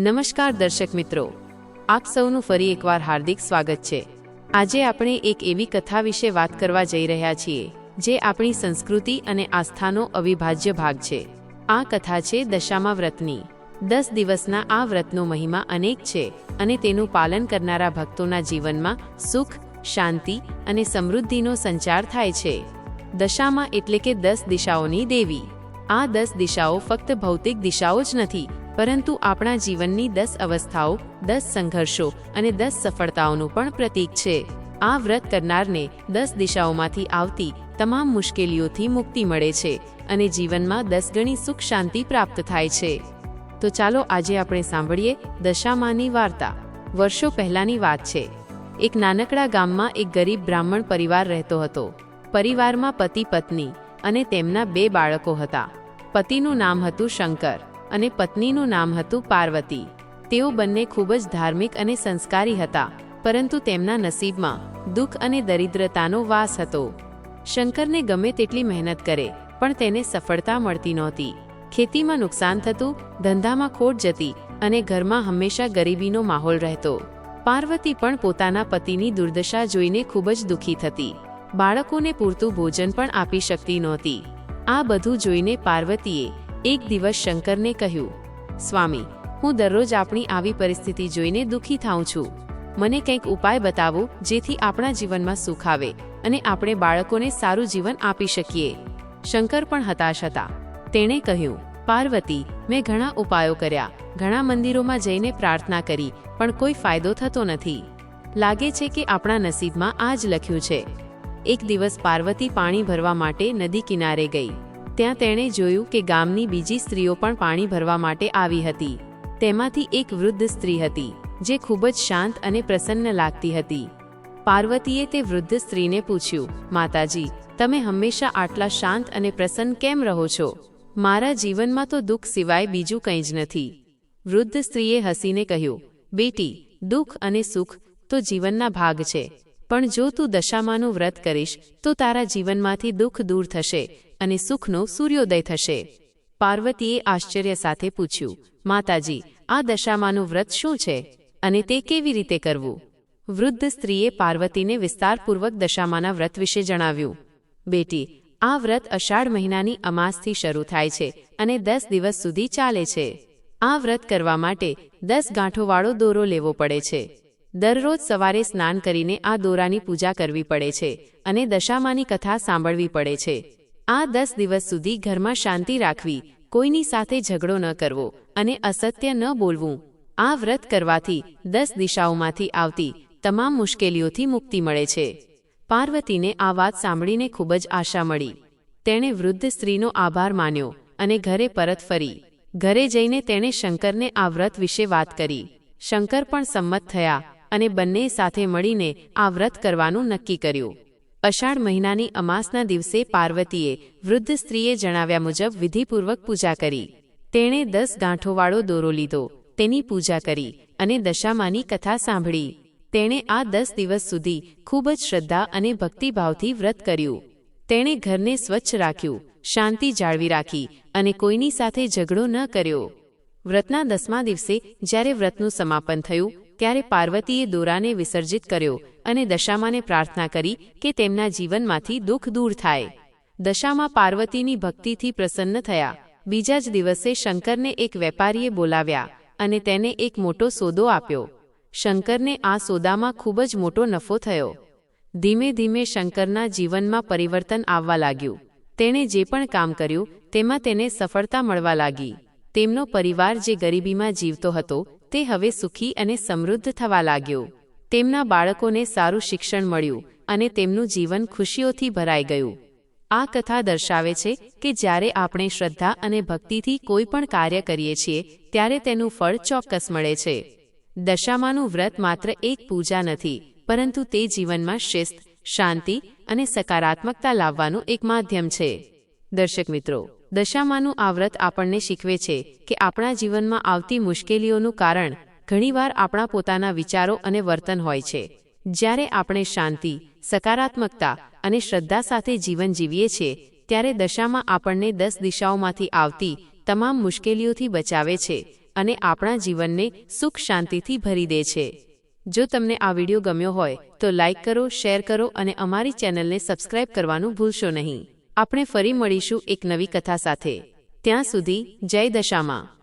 નમસ્કાર દર્શક મિત્રો. આપ સૌનું ફરી એકવાર હાર્દિક સ્વાગત છે. આજે આપણે એક એવી કથા વિશે વાત કરવા જઈ રહ્યા છીએ, જે આપણી સંસ્કૃતિ અને આસ્થાનો અવિભાજ્ય ભાગ છે. આ કથા છે દશામા વ્રતની. દસ દિવસના આ વ્રતનો મહિમા અનેક છે અને તેનું પાલન કરનારા ભક્તોના જીવનમાં સુખ, શાંતિ અને સમૃદ્ધિનો સંચાર થાય છે. દશામાં એટલે કે દસ દિશાઓની દેવી. આ દસ દિશાઓ ફક્ત ભૌતિક દિશાઓ જ નથી પરંતુ આપણા જીવનની દસ અવસ્થાઓ, દસ સંઘર્ષો અને દસ સફળતાઓનું પણ પ્રતીક છે. આ વ્રત કરનારને દસ દિશાઓમાંથી આવતી તમામ મુશ્કેલીઓથી મુક્તિ મળે છે અને જીવનમાં દસ ગણી સુખ શાંતિ પ્રાપ્ત થાય છે. તો ચાલો આજે આપણે સાંભળીએ દશામાની વાર્તા. વર્ષો પહેલાંની વાત છે. એક નાનકડા ગામમાં એક ગરીબ બ્રાહ્મણ પરિવાર રહેતો હતો. પરિવારમાં પતિ પત્ની અને તેમના બે બાળકો હતા. પતિનું નામ હતું શંકર. અને પત્નીનું નામ હતું પાર્વતી. તેઓ બંને ખૂબ જ ધાર્મિક અને સંસ્કારી હતા, પરંતુ તેમના નસીબમાં દુઃખ અને દરિદ્રતાનો વાસ હતો. શંકરને ગમે તેટલી મહેનત કરે, પણ તેને સફળતા મળતી નહોતી. ખેતીમાં નુકસાન થતું, ધંધામાં ખોટ જતી અને ઘરમાં હંમેશા ગરીબીનો માહોલ રહેતો. પાર્વતી પણ પોતાના પતિની દુર્દશા જોઈને ખૂબ જ દુઃખી થતી. બાળકોને પૂરતું ભોજન પણ આપી શકતી નહોતી. આ બધું જોઈને પાર્વતીએ એક દિવસ શંકરને કહ્યું, સ્વામી, હું દરરોજ આપણી આવી પરિસ્થિતિ જોઈને દુઃખી થાઉં છું. મને કંઈક ઉપાય બતાવો જેથી આપણા જીવનમાં સુખ આવે અને આપણે બાળકોને સારું જીવન આપી શકીએ. શંકર પણ હતાશ હતા. તેણે કહ્યું, પાર્વતી, મેં ઘણા ઉપાયો કર્યા. ઘણા મંદિરોમાં જઈને પ્રાર્થના કરી, પણ કોઈ ફાયદો થતો નથી. લાગે છે કે આપણા નસીબમાં આ જ લખ્યું છે. એક દિવસ પાર્વતી પાણી ભરવા માટે નદી કિનારે ગઈ. ત્યાં તેણે જોયું કે ગામની બીજી સ્ત્રીઓ પણ પાણી ભરવા માટે આવી હતી. તેમાંથી એક વૃદ્ધ સ્ત્રી હતી, જે ખૂબ જ શાંત અને પ્રસન્ન લાગતી હતી. પાર્વતીએ તે વૃદ્ધ સ્ત્રીને પૂછ્યું, માતાજી, તમે હંમેશા આટલા શાંત અને પ્રસન્ન કેમ રહો છો? મારા જીવનમાં તો દુઃખ સિવાય બીજું કંઈ જ નથી. વૃદ્ધ સ્ત્રીએ હસીને કહ્યું, બેટી, દુઃખ અને સુખ તો જીવનના ભાગ છે. પણ જો તું દશામાનું વ્રત કરીશ, તો તારા જીવનમાંથી દુઃખ દૂર થશે અને સુખનો સૂર્યોદય થશે. પાર્વતીએ આશ્ચર્ય સાથે પૂછ્યું, માતાજી, આ દશામાનું વ્રત શું છે? અને તે કેવી રીતે કરવું? વૃદ્ધ સ્ત્રીએ પાર્વતીને વિસ્તારપૂર્વક દશામાના વ્રત વિશે જણાવ્યું, બેટી, આ વ્રત અષાઢ મહિનાની અમાસથી શરૂ થાય છે અને દસ દિવસ સુધી ચાલે છે. આ વ્રત કરવા માટે દસ ગાંઠોવાળો દોરો લેવો પડે છે. દરરોજ સવારે સ્નાન કરીને આ દોરાની પૂજા કરવી પડે છે અને દશામાની કથા સાંભળવી પડે છે. આ દસ દિવસ સુધી ઘરમાં શાંતિ રાખવી, કોઈની સાથે ઝઘડો ન કરવો અને અસત્ય ન બોલવું. આ વ્રત કરવાથી દસ દિશાઓમાંથી આવતી તમામ મુશ્કેલીઓથી મુક્તિ મળે છે. પાર્વતીને આ વાત સાંભળીને ખૂબ જ આશા મળી. તેણે વૃદ્ધ સ્ત્રીનો આભાર માન્યો અને ઘરે પરત ફરી. ઘરે જઈને તેણે શંકરને આ વ્રત વિશે વાત કરી. શંકર પણ સંમત થયા અને બંને સાથે મળીને આ વ્રત કરવાનું નક્કી કર્યું. અષાઢ મહિનાની અમાસના દિવસે પાર્વતીએ વૃદ્ધ સ્ત્રીએ જણાવ્યા મુજબ વિધિપૂર્વક પૂજા કરી. તેણે દસ ગાંઠોવાળો દોરો લીધો, તેની પૂજા કરી અને દશામાની કથા સાંભળી. તેણે આ દસ દિવસ સુધી ખૂબ જ શ્રદ્ધા અને ભક્તિભાવથી વ્રત કર્યું. તેણે ઘરને સ્વચ્છ રાખ્યું, શાંતિ જાળવી રાખી અને કોઈની સાથે ઝઘડો ન કર્યો. વ્રતના દસમા દિવસે જ્યારે વ્રતનું સમાપન થયું ત્યારે પાર્વતીએ દોરાને વિસર્જિત કર્યો અને દશામાને પ્રાર્થના કરી કે તેમના જીવનમાંથી દુઃખ દૂર થાય. દશામાં પાર્વતીની ભક્તિથી પ્રસન્ન થયા. બીજા જ દિવસે શંકરને એક વેપારીએ બોલાવ્યા અને તેને એક મોટો સોદો આપ્યો. શંકરને આ સોદામાં ખૂબ જ મોટો નફો થયો. ધીમે ધીમે શંકરના જીવનમાં પરિવર્તન આવવા લાગ્યું. તેણે જે પણ કામ કર્યું, તેમાં તેને સફળતા મળવા લાગી. તેમનો પરિવાર જે ગરીબીમાં જીવતો હતો તે હવે સુખી અને સમૃદ્ધ થવા લાગ્યો. તેમના બાળકોને સારું શિક્ષણ મળ્યું અને તેમનું જીવન ખુશીઓથી ભરાઈ ગયું. આ કથા દર્શાવે છે કે જ્યારે આપણે શ્રદ્ધા અને ભક્તિથી કોઈ પણ કાર્ય કરીએ છીએ, ત્યારે તેનું ફળ ચોક્કસ મળે છે. દશામાનું વ્રત માત્ર એક પૂજા નથી, પરંતુ તે જીવનમાં શિસ્ત, શાંતિ અને સકારાત્મકતા લાવવાનું એક માધ્યમ છે. દર્શક મિત્રો દશામાનું આવ્રત આપણને શીખવે છે કે આપણા જીવનમાં આવતી મુશ્કેલીઓનું કારણ ઘણીવાર આપણા પોતાના વિચારો અને વર્તન હોય છે. જ્યારે આપણે શાંતિ, સકારાત્મકતા અને શ્રદ્ધા સાથે જીવન જીવીએ છીએ, ત્યારે દશામાં આપણને દસ દિશાઓમાંથી આવતી તમામ મુશ્કેલીઓથી બચાવે છે અને આપણા જીવનને સુખ શાંતિથી ભરી દે છે. જો તમને આ વીડિયો ગમ્યો હોય તો લાઇક કરો, શેર કરો અને અમારી ચેનલને સબસ્ક્રાઇબ કરવાનું ભૂલશો નહીં. આપણે ફરી મળીશું એક નવી કથા સાથે. ત્યાં સુધી જય દશામાં.